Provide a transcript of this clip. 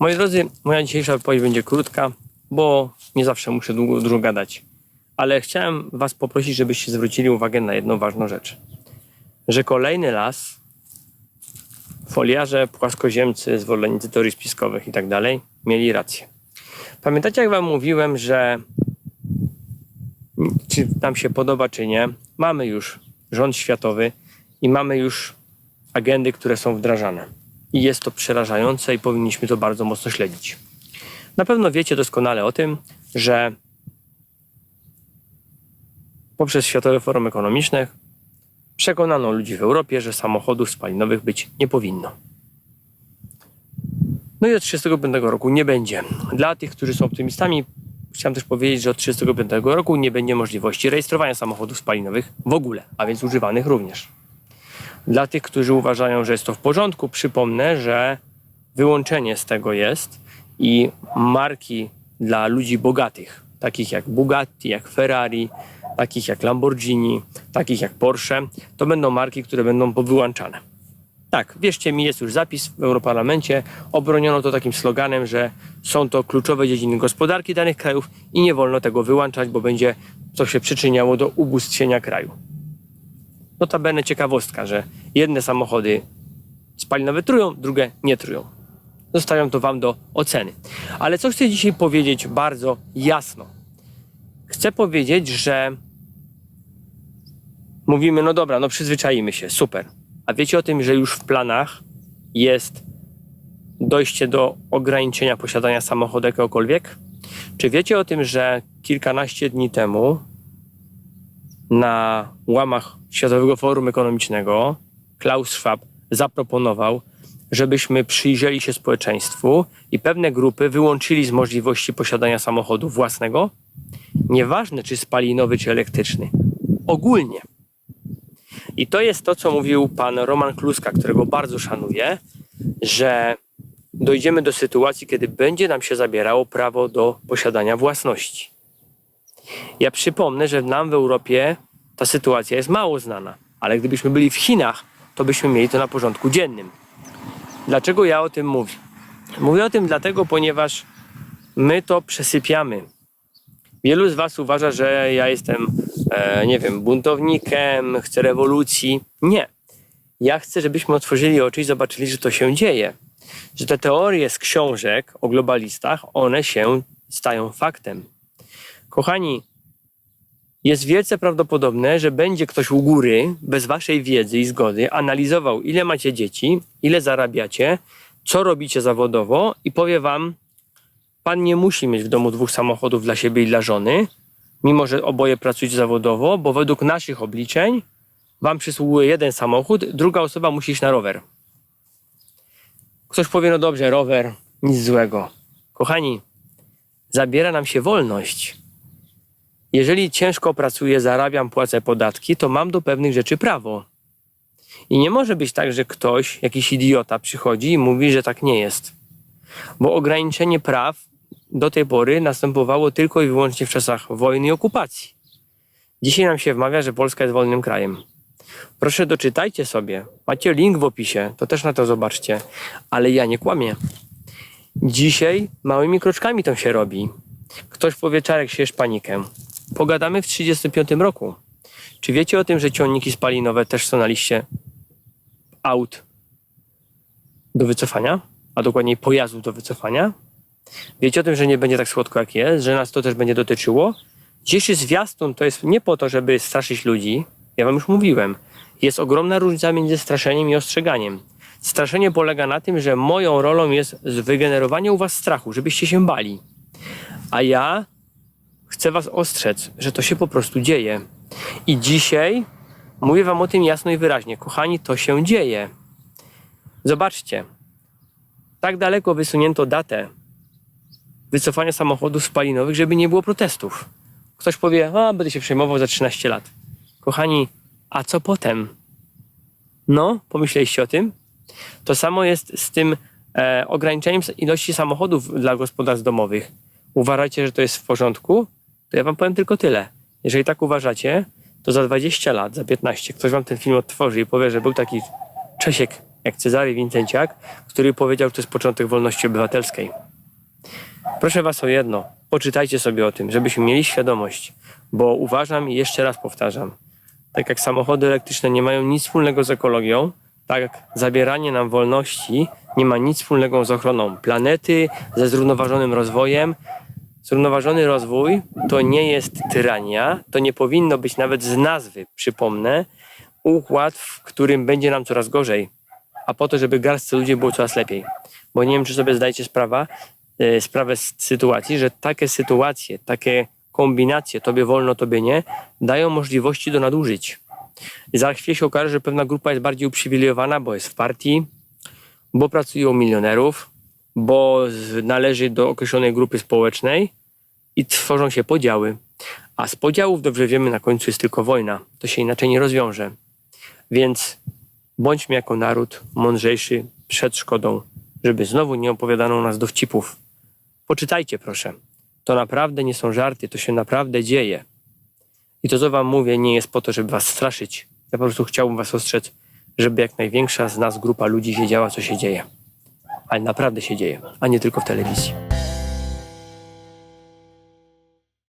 Moi drodzy, moja dzisiejsza wypowiedź będzie krótka, bo nie zawsze muszę długo, dużo gadać. Ale chciałem Was poprosić, żebyście zwrócili uwagę na jedną ważną rzecz. Że kolejny las, foliarze, płaskoziemcy, zwolennicy teorii spiskowych i tak dalej, mieli rację. Pamiętacie, jak Wam mówiłem, że czy nam się podoba, czy nie, mamy już rząd światowy i mamy już agendy, które są wdrażane. I jest to przerażające i powinniśmy to bardzo mocno śledzić. Na pewno wiecie doskonale o tym, że poprzez Światowe Forum Ekonomiczne przekonano ludzi w Europie, że samochodów spalinowych być nie powinno. No i od 1935 roku nie będzie. Dla tych, którzy są optymistami, chciałem też powiedzieć, że od 1935 roku nie będzie możliwości rejestrowania samochodów spalinowych w ogóle, a więc używanych również. Dla tych, którzy uważają, że jest to w porządku, przypomnę, że wyłączenie z tego jest i marki dla ludzi bogatych, takich jak Bugatti, jak Ferrari, takich jak Lamborghini, takich jak Porsche, to będą marki, które będą powyłączane. Tak, wierzcie mi, jest już zapis w Europarlamencie. Obroniono to takim sloganem, że są to kluczowe dziedziny gospodarki danych krajów i nie wolno tego wyłączać, bo będzie to się przyczyniało do ubóstwienia kraju. Notabene ciekawostka, że jedne samochody spalinowe trują, drugie nie trują. Zostawiam to Wam do oceny. Ale co chcę dzisiaj powiedzieć bardzo jasno? Chcę powiedzieć, że mówimy, no dobra, no przyzwyczaimy się, super. A wiecie o tym, że już w planach jest dojście do ograniczenia posiadania samochodu jakiegokolwiek? Czy wiecie o tym, że kilkanaście dni temu na łamach Światowego Forum Ekonomicznego Klaus Schwab zaproponował, żebyśmy przyjrzeli się społeczeństwu i pewne grupy wyłączyli z możliwości posiadania samochodu własnego, nieważne czy spalinowy, czy elektryczny, ogólnie. I to jest to, co mówił pan Roman Kluska, którego bardzo szanuję, że dojdziemy do sytuacji, kiedy będzie nam się zabierało prawo do posiadania własności. Ja przypomnę, że nam w Europie ta sytuacja jest mało znana, ale gdybyśmy byli w Chinach, to byśmy mieli to na porządku dziennym. Dlaczego ja o tym mówię? Mówię o tym dlatego, ponieważ my to przesypiamy. Wielu z Was uważa, że ja jestem, e, nie wiem, buntownikiem, chcę rewolucji. Nie. Ja chcę, żebyśmy otworzyli oczy i zobaczyli, że to się dzieje. Że te teorie z książek o globalistach, one się stają faktem. Kochani, jest wielce prawdopodobne, że będzie ktoś u góry, bez waszej wiedzy i zgody, analizował, ile macie dzieci, ile zarabiacie, co robicie zawodowo i powie wam, pan nie musi mieć w domu dwóch samochodów dla siebie i dla żony, mimo że oboje pracujecie zawodowo, bo według naszych obliczeń wam przysługuje jeden samochód, druga osoba musi iść na rower. Ktoś powie, no dobrze, rower, nic złego. Kochani, zabiera nam się wolność. Jeżeli ciężko pracuję, zarabiam, płacę podatki, to mam do pewnych rzeczy prawo. I nie może być tak, że ktoś, jakiś idiota przychodzi i mówi, że tak nie jest. Bo ograniczenie praw do tej pory następowało tylko i wyłącznie w czasach wojny i okupacji. Dzisiaj nam się wmawia, że Polska jest wolnym krajem. Proszę doczytajcie sobie. Macie link w opisie, to też na to zobaczcie. Ale ja nie kłamię. Dzisiaj małymi kroczkami to się robi. Ktoś powie, Czarek, siejesz panikę. Pogadamy w 35 roku. Czy wiecie o tym, że ciągniki spalinowe też są na liście aut do wycofania, a dokładniej pojazdów do wycofania? Wiecie o tym, że nie będzie tak słodko jak jest, że nas to też będzie dotyczyło? Dzisiejszy zwiastun to jest nie po to, żeby straszyć ludzi. Ja wam już mówiłem. Jest ogromna różnica między straszeniem i ostrzeganiem. Straszenie polega na tym, że moją rolą jest wygenerowanie u was strachu, żebyście się bali. A ja chcę was ostrzec, że to się po prostu dzieje. I dzisiaj mówię wam o tym jasno i wyraźnie. Kochani, to się dzieje. Zobaczcie. Tak daleko wysunięto datę wycofania samochodów spalinowych, żeby nie było protestów. Ktoś powie, a będę się przejmował za 13 lat. Kochani, a co potem? No, pomyśleliście o tym? To samo jest z tym e, ograniczeniem ilości samochodów dla gospodarstw domowych. Uważacie, że to jest w porządku? To ja wam powiem tylko tyle. Jeżeli tak uważacie, to za 20 lat, za 15, ktoś wam ten film odtworzy i powie, że był taki Czesiek jak Cezary Wincenciak, który powiedział, że to jest początek wolności obywatelskiej. Proszę Was o jedno, poczytajcie sobie o tym, żebyśmy mieli świadomość, bo uważam i jeszcze raz powtarzam, tak jak samochody elektryczne nie mają nic wspólnego z ekologią, tak zabieranie nam wolności nie ma nic wspólnego z ochroną planety, ze zrównoważonym rozwojem. Zrównoważony rozwój to nie jest tyrania, to nie powinno być nawet z nazwy, przypomnę, układ, w którym będzie nam coraz gorzej, a po to, żeby garstce ludzi było coraz lepiej. Bo nie wiem, czy sobie zdajecie sprawa, e, sprawę z sytuacji, że takie sytuacje, takie kombinacje, tobie wolno, tobie nie, dają możliwości do nadużyć. Za chwilę się okaże, że pewna grupa jest bardziej uprzywilejowana, bo jest w partii, bo pracuje u milionerów, bo należy do określonej grupy społecznej i tworzą się podziały. A z podziałów, dobrze wiemy, na końcu jest tylko wojna. To się inaczej nie rozwiąże. Więc bądźmy jako naród mądrzejszy przed szkodą, żeby znowu nie opowiadano nas dowcipów. Poczytajcie proszę. To naprawdę nie są żarty, to się naprawdę dzieje. I to, co wam mówię, nie jest po to, żeby was straszyć. Ja po prostu chciałbym was ostrzec, żeby jak największa z nas grupa ludzi wiedziała, co się dzieje. Ale naprawdę się dzieje, a nie tylko w telewizji.